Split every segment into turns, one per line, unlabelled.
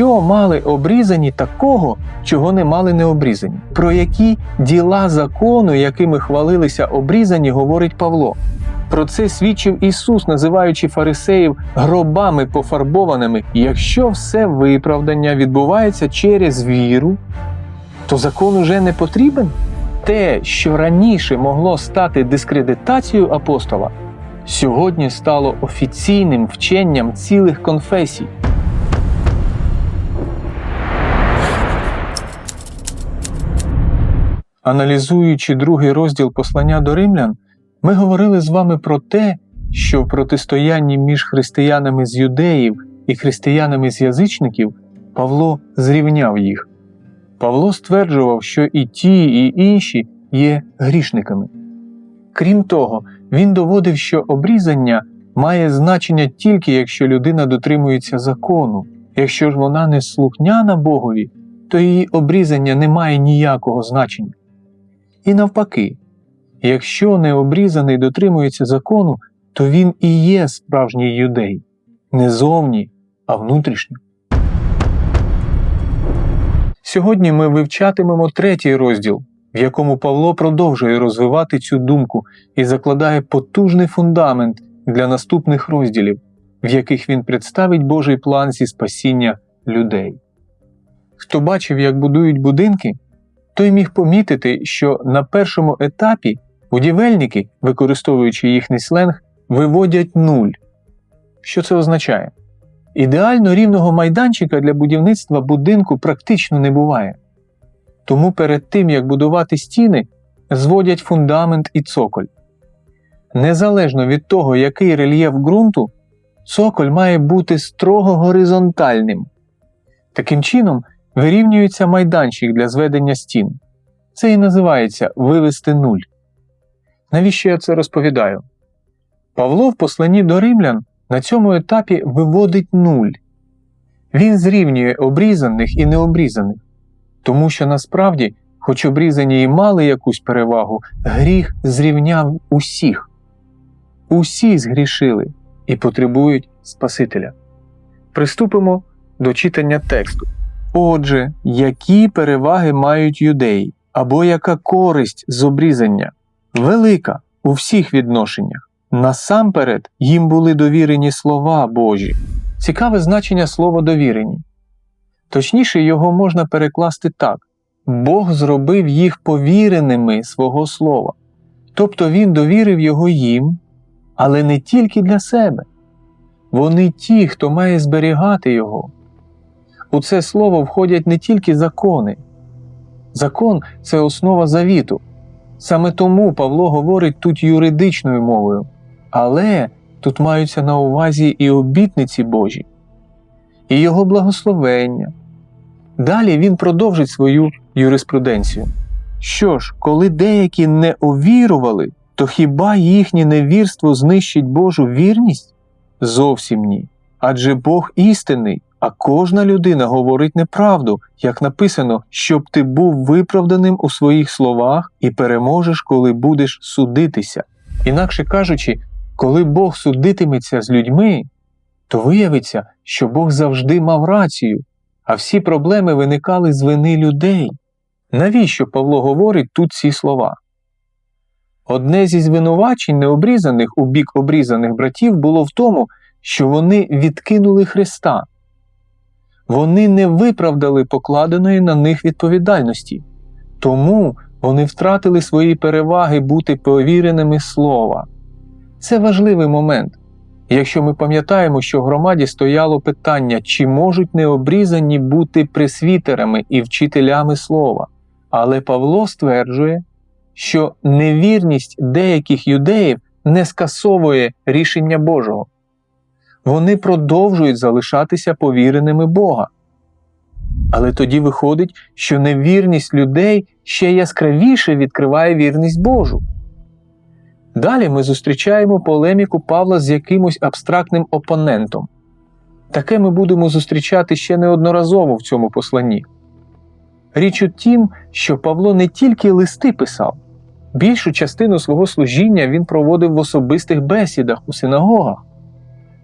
Що мали обрізані такого, чого не мали необрізані? Про які діла закону, якими хвалилися обрізані, говорить Павло? Про це свідчив Ісус, називаючи фарисеїв гробами пофарбованими. Якщо все виправдання відбувається через віру, то закон уже не потрібен. Те, що раніше могло стати дискредитацією апостола, сьогодні стало офіційним вченням цілих конфесій. Аналізуючи другий розділ послання до римлян, ми говорили з вами про те, що в протистоянні між християнами з юдеїв і християнами з язичників Павло зрівняв їх. Павло стверджував, що і ті, і інші є грішниками. Крім того, він доводив, що обрізання має значення тільки якщо людина дотримується закону. Якщо ж вона не слухняна Богові, то її обрізання не має ніякого значення. І навпаки, якщо необрізаний дотримується закону, то він і є справжній юдей, не зовні, а внутрішній. Сьогодні ми вивчатимемо третій розділ, в якому Павло продовжує розвивати цю думку і закладає потужний фундамент для наступних розділів, в яких він представить Божий план зі спасіння людей. Хто бачив, як будують будинки, той міг помітити, що на першому етапі будівельники, використовуючи їхній сленг, виводять нуль. Що це означає? Ідеально рівного майданчика для будівництва будинку практично не буває. Тому перед тим, як будувати стіни, зводять фундамент і цоколь. Незалежно від того, який рельєф ґрунту, цоколь має бути строго горизонтальним. Таким чином, вирівнюється майданчик для зведення стін. Це і називається вивести нуль. Навіщо я це розповідаю? Павло в посланні до римлян на цьому етапі виводить нуль. Він зрівнює обрізаних і необрізаних, тому що насправді, хоч обрізані і мали якусь перевагу, гріх зрівняв усіх. Усі згрішили і потребують Спасителя. Приступимо до читання тексту. Отже, які переваги мають юдеї, або яка користь з обрізання? Велика у всіх відношеннях. Насамперед їм були довірені слова Божі. Цікаве значення слова довірені. Точніше, його можна перекласти так: Бог зробив їх повіреними свого слова. Тобто Він довірив його їм, але не тільки для себе. Вони ті, хто має зберігати його. У це слово входять не тільки закони. Закон це основа завіту. Саме тому Павло говорить тут юридичною мовою, але тут маються на увазі і обітниці Божі, і його благословення. Далі він продовжить свою юриспруденцію. Що ж, коли деякі не увірували, то хіба їхнє невірство знищить Божу вірність? Зовсім ні. Адже Бог істинний, а кожна людина говорить неправду, як написано, щоб ти був виправданим у своїх словах і переможеш, коли будеш судитися. Інакше кажучи, коли Бог судитиметься з людьми, то виявиться, що Бог завжди мав рацію, а всі проблеми виникали з вини людей. Навіщо Павло говорить тут ці слова? Одне зі звинувачень необрізаних у бік обрізаних братів було в тому, що вони відкинули Христа. Вони не виправдали покладеної на них відповідальності, тому вони втратили свої переваги бути повіреними слова. Це важливий момент. Якщо ми пам'ятаємо, що в громаді стояло питання, чи можуть необрізані бути пресвітерами і вчителями слова. Але Павло стверджує, що невірність деяких юдеїв не скасовує рішення Божого. Вони продовжують залишатися повіреними Бога. Але тоді виходить, що невірність людей ще яскравіше відкриває вірність Божу. Далі ми зустрічаємо полеміку Павла з якимось абстрактним опонентом. Таке ми будемо зустрічати ще неодноразово в цьому посланні. Річ у тім, що Павло не тільки листи писав, більшу частину свого служіння він проводив в особистих бесідах у синагогах.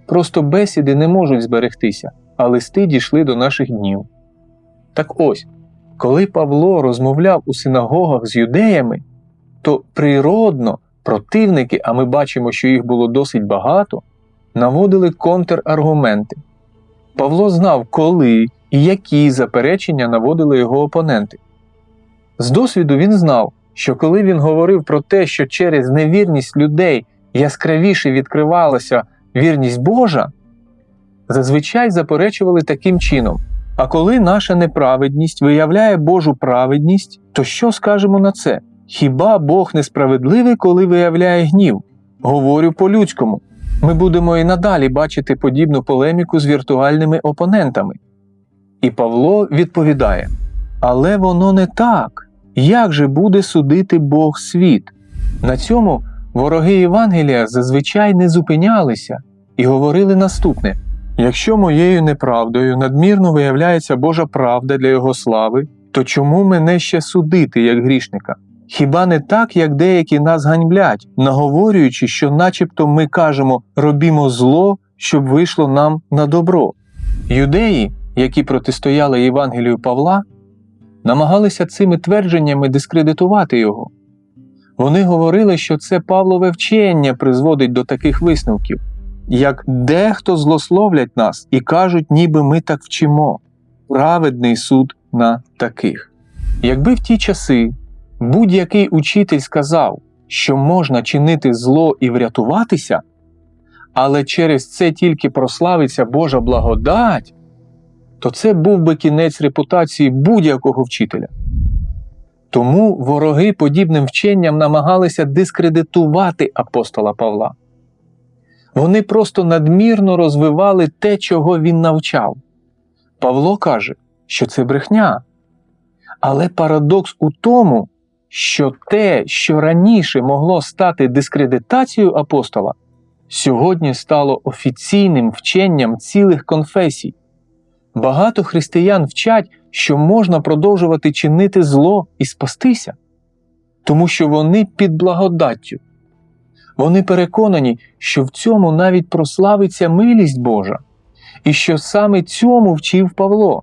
Просто бесіди не можуть зберегтися, а листи дійшли до наших днів. Так ось, коли Павло розмовляв у синагогах з юдеями, то природно противники, а ми бачимо, що їх було досить багато, наводили контраргументи. Павло знав, коли і які заперечення наводили його опоненти. З досвіду він знав, що коли він говорив про те, що через невірність людей яскравіше відкривалася вірність Божа, зазвичай заперечували таким чином. А коли наша неправедність виявляє Божу праведність, то що скажемо на це? Хіба Бог несправедливий, коли виявляє гнів? Говорю по-людському. Ми будемо і надалі бачити подібну полеміку з віртуальними опонентами. І Павло відповідає: Але воно не так. Як же буде судити Бог світ? На цьому вороги Євангелія зазвичай не зупинялися і говорили наступне: якщо моєю неправдою надмірно виявляється Божа правда для Його слави, то чому мене ще судити як грішника? Хіба не так, як деякі нас ганьблять, наговорюючи, що начебто ми кажемо робімо зло, щоб вийшло нам на добро? Юдеї, які протистояли Євангелію Павла, намагалися цими твердженнями дискредитувати його. Вони говорили, що це Павлове вчення призводить до таких висновків, як дехто злословлять нас і кажуть, ніби ми так вчимо. Праведний суд на таких. Якби в ті часи будь-який учитель сказав, що можна чинити зло і врятуватися, але через це тільки прославиться Божа благодать, то це був би кінець репутації будь-якого вчителя. Тому вороги подібним вченням намагалися дискредитувати апостола Павла. Вони просто надмірно розвивали те, чого він навчав. Павло каже, що це брехня. Але парадокс у тому, що те, що раніше могло стати дискредитацією апостола, сьогодні стало офіційним вченням цілих конфесій. Багато християн вчать, що можна продовжувати чинити зло і спастися, тому що вони під благодаттю. Вони переконані, що в цьому навіть прославиться милість Божа, і що саме цьому вчив Павло.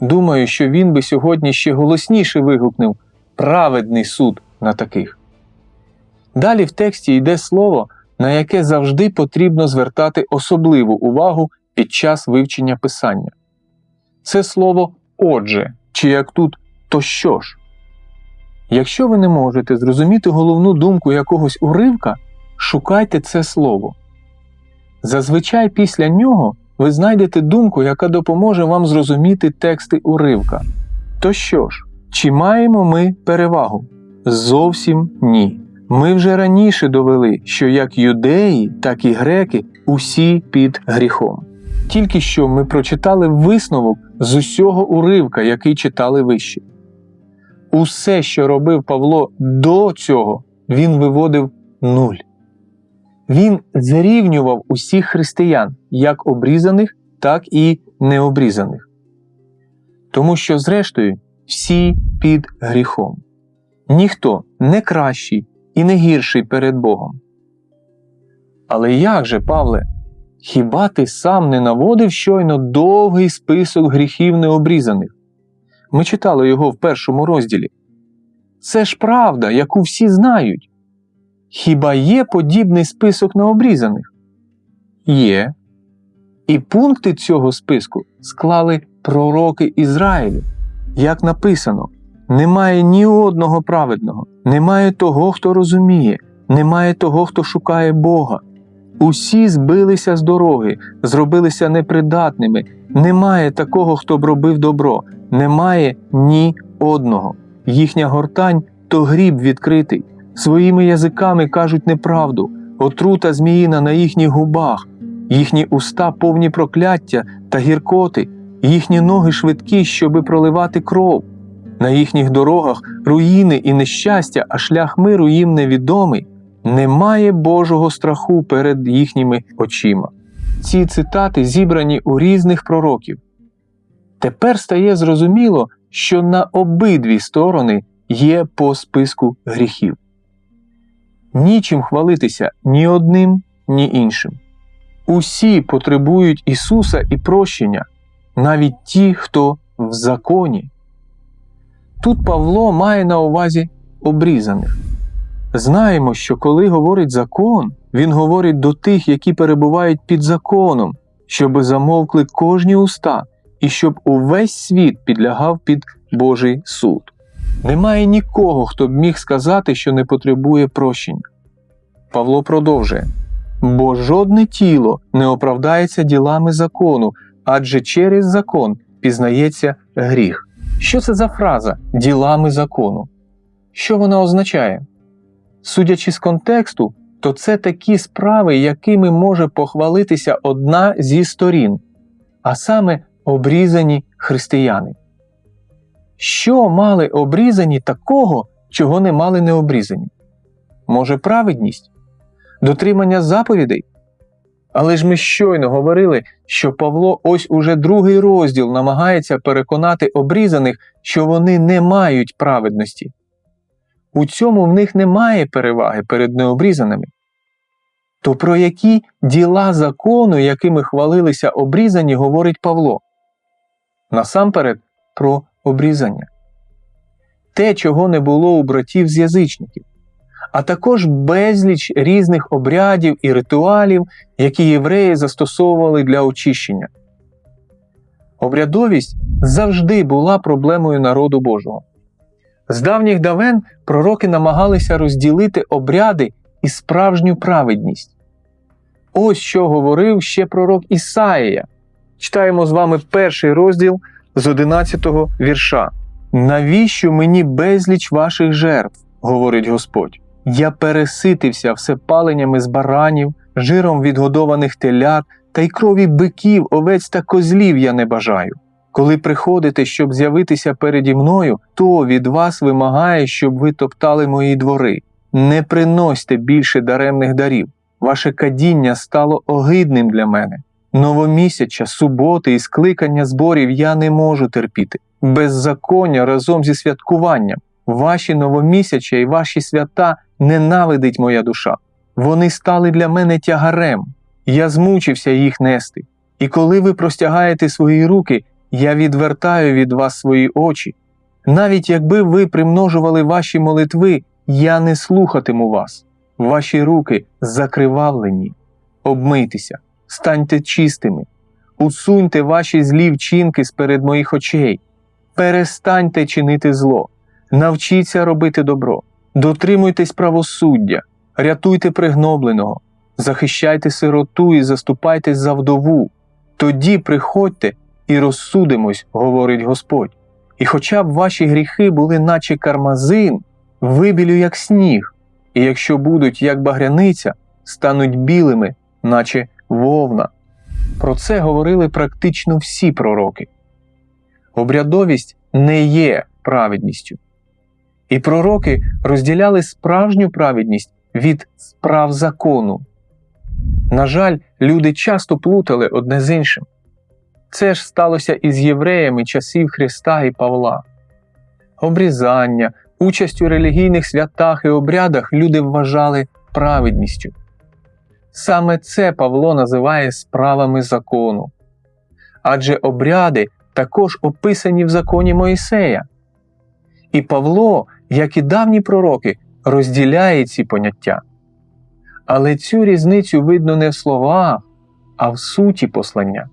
Думаю, що він би сьогодні ще голосніше вигукнув праведний суд на таких. Далі в тексті йде слово, на яке завжди потрібно звертати особливу увагу під час вивчення писання. Це слово отже, чи як тут то що ж. Якщо ви не можете зрозуміти головну думку якогось уривка, шукайте це слово. Зазвичай після нього ви знайдете думку, яка допоможе вам зрозуміти тексти уривка. То що ж, чи маємо ми перевагу? Зовсім ні. Ми вже раніше довели, що як юдеї, так і греки усі під гріхом. Тільки що ми прочитали висновок з усього уривка, який читали вище. Усе, що робив Павло до цього, він виводив нуль. Він зрівнював усіх християн, як обрізаних, так і необрізаних. Тому що, зрештою, всі під гріхом. Ніхто не кращий і не гірший перед Богом. Але як же, Павле, хіба ти сам не наводив щойно довгий список гріхів необрізаних? Ми читали його в першому розділі. Це ж правда, яку всі знають. Хіба є подібний список необрізаних? Є. І пункти цього списку склали пророки Ізраїлю. Як написано, немає ні одного праведного, немає того, хто розуміє, немає того, хто шукає Бога. Усі збилися з дороги, зробилися непридатними, немає такого, хто б робив добро, немає ні одного. Їхня гортань то гріб відкритий, своїми язиками кажуть неправду, отрута зміїна на їхніх губах, їхні уста повні прокляття та гіркоти, їхні ноги швидкі, щоби проливати кров. На їхніх дорогах руїни і нещастя, а шлях миру їм невідомий. Немає Божого страху перед їхніми очима. Ці цитати зібрані у різних пророків. Тепер стає зрозуміло, що на обидві сторони є по списку гріхів. Нічим хвалитися ні одним, ні іншим. Усі потребують Ісуса і прощення, навіть ті, хто в законі. Тут Павло має на увазі обрізаних. Знаємо, що коли говорить закон, він говорить до тих, які перебувають під законом, щоби замовкли кожні уста, і щоб увесь світ підлягав під Божий суд. Немає нікого, хто б міг сказати, що не потребує прощення. Павло продовжує: бо жодне тіло не оправдається ділами закону, адже через закон пізнається гріх. Що це за фраза ділами закону? Що вона означає? Судячи з контексту, то це такі справи, якими може похвалитися одна зі сторін, а саме обрізані християни. Що мали обрізані такого, чого не мали необрізані? Може, праведність, дотримання заповідей? Але ж ми щойно говорили, що Павло ось уже другий розділ намагається переконати обрізаних, що вони не мають праведності. У цьому в них немає переваги перед необрізаними. То про які діла закону, якими хвалилися обрізані, говорить Павло? Насамперед про обрізання. Те, чого не було у братів з язичників, а також безліч різних обрядів і ритуалів, які євреї застосовували для очищення. Обрядовість завжди була проблемою народу Божого. З давніх давен пророки намагалися розділити обряди і справжню праведність. Ось що говорив ще пророк Ісаїя. Читаємо з вами перший розділ з 11 вірша. Навіщо мені безліч ваших жертв? говорить Господь. Я переситився всепаленнями з баранів, жиром відгодованих телят та й крові биків, овець та козлів я не бажаю. Коли приходите, щоб з'явитися переді мною, то від вас вимагає, щоб ви топтали мої двори. Не приносьте більше даремних дарів. Ваше кадіння стало огидним для мене. Новомісяча, суботи і скликання зборів я не можу терпіти. Беззаконня разом зі святкуванням. Ваші новомісяча і ваші свята ненавидить моя душа. Вони стали для мене тягарем. Я змучився їх нести. І коли ви простягаєте свої руки, я відвертаю від вас свої очі. Навіть якби ви примножували ваші молитви, я не слухатиму вас. Ваші руки закривавлені. Обмийтеся, станьте чистими, усуньте ваші злі вчинки з перед моїх очей, перестаньте чинити зло, навчіться робити добро, дотримуйтесь правосуддя, рятуйте пригнобленого, захищайте сироту і заступайтесь за вдову. Тоді приходьте і розсудимось, говорить Господь. І хоча б ваші гріхи були, наче кармазин, вибілю, як сніг, і якщо будуть як багряниця, стануть білими, наче вовна. Про це говорили практично всі пророки. Обрядовість не є праведністю. І пророки розділяли справжню праведність від справ закону. На жаль, люди часто плутали одне з іншим. Це ж сталося із євреями часів Христа і Павла. Обрізання, участь у релігійних святах і обрядах люди вважали праведністю. Саме це Павло називає справами закону. Адже обряди також описані в законі Моїсея. І Павло, як і давні пророки, розділяє ці поняття. Але цю різницю видно не в словах, а в суті послання.